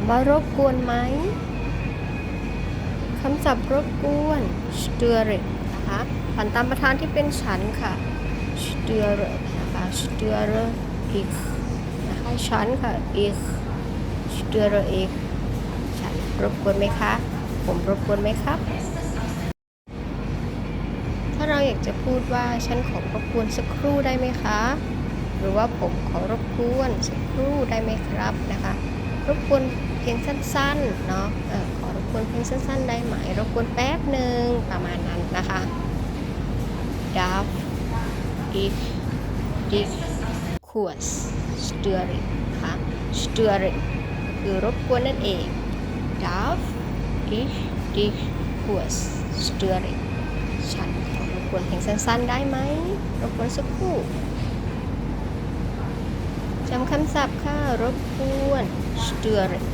ามว่ารบกวนไหมคำศัพท์รบกวน stören นะคะผันตามประธานที่เป็นฉันค่ะ stören นะคะ stören ich นะคะฉันค่ะ ich störe ich ฉันรบกวนไหมคะ ผมรบกวนไหมครับ ถ้าเราอยากจะพูดว่าฉันขอรบกวนสักครู่ได้ไหมคะ หรือว่าผมขอรบกวนสักครู่ได้ไหมครับนะคะ รบกวนเพียงสั้นๆเนาะออขอรบกวนเพียงสั้น ๆ ได้ไหมรบกวนแป๊บหนึ่งประมาณนั้นนะคะ darf ich dich kurz stören นะคะ stören คือรบกวนนั่นเอง darf ich dich kurz stören ฉันขอรบกวนเพียงสั้น ๆ ได้ไหมรบกวนสักครู่ จำคำศัพท์ค่ะ รบกวน stören